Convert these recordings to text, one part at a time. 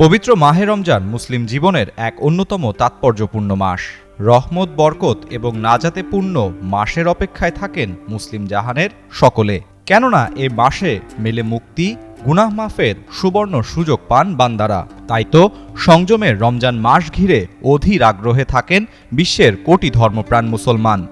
পবিত্র মাহে রমজান মুসলিম জীবনের এক অন্যতম তাৎপর্যপূর্ণ মাস। রহমত, বরকত এবং নাজাতে পূর্ণ মাসের অপেক্ষায় থাকেন মুসলিম জাহানের সকলে। কেননা এ মাসে মেলে মুক্তি, গুনাহ মাফের সুবর্ণ সুযোগ পান বান্দারা। তাই তো সংযমের রমজান মাস ঘিরে অধীর আগ্রহে থাকেন বিশ্বের কোটি ধর্মপ্রাণ মুসলমান।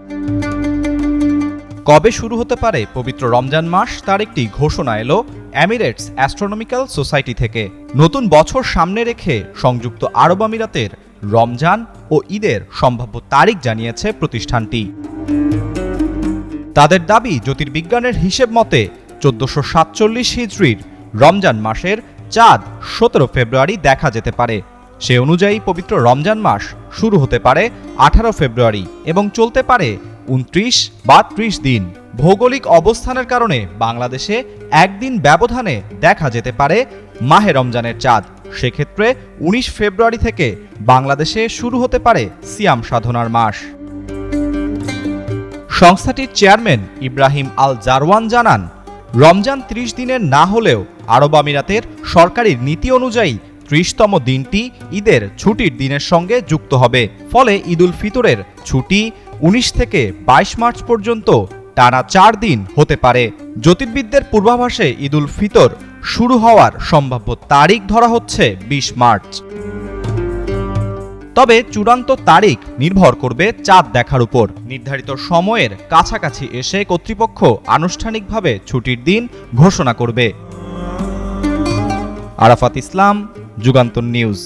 কবে শুরু হতে পারে পবিত্র রমজান মাস তার একটি ঘোষণা এলো এমিরেটস অ্যাস্ট্রোনমিক্যাল সোসাইটি থেকে। নতুন বছর সামনে রেখে সংযুক্ত আরব আমিরাতের রমজান ও ঈদের সম্ভাব্য তারিখ জানিয়েছে প্রতিষ্ঠানটি। তাদের দাবি, জ্যোতির্বিজ্ঞানের হিসেব মতে চোদ্দশো সাতচল্লিশ হিজড়ির রমজান মাসের চাঁদ সতেরো ফেব্রুয়ারি দেখা যেতে পারে। সে অনুযায়ী পবিত্র রমজান মাস শুরু হতে পারে আঠারো ফেব্রুয়ারি এবং চলতে পারে উনত্রিশ বা ত্রিশ দিন। ভৌগোলিক অবস্থানের কারণে বাংলাদেশে একদিন ব্যবধানে দেখা যেতে পারে মাহে রমজানের চাঁদ। সেক্ষেত্রে উনিশ ফেব্রুয়ারি থেকে বাংলাদেশে শুরু হতে পারে সিয়াম সাধনার মাস। সংস্থাটির চেয়ারম্যান ইব্রাহিম আল জারওয়ান জানান, রমজান ত্রিশ দিনের না হলেও আরব আমিরাতের সরকারি নীতি অনুযায়ী ত্রিশতম দিনটি ঈদের ছুটির দিনের সঙ্গে যুক্ত হবে। ফলে ঈদুল ফিতরের ছুটি উনিশ থেকে বাইশ মার্চ পর্যন্ত টানা চার দিন হতে পারে। জ্যোতির্বিদদের পূর্বাভাসে ঈদুল ফিতর শুরু হওয়ার সম্ভাব্য তারিখ ধরা হচ্ছে বিশ মার্চ। তবে চূড়ান্ত তারিখ নির্ভর করবে চাঁদ দেখার উপর। নির্ধারিত সময়ের কাছাকাছি এসে কর্তৃপক্ষ আনুষ্ঠানিকভাবে ছুটির দিন ঘোষণা করবে। আরাফাত ইসলাম, যুগান্তর নিউজ।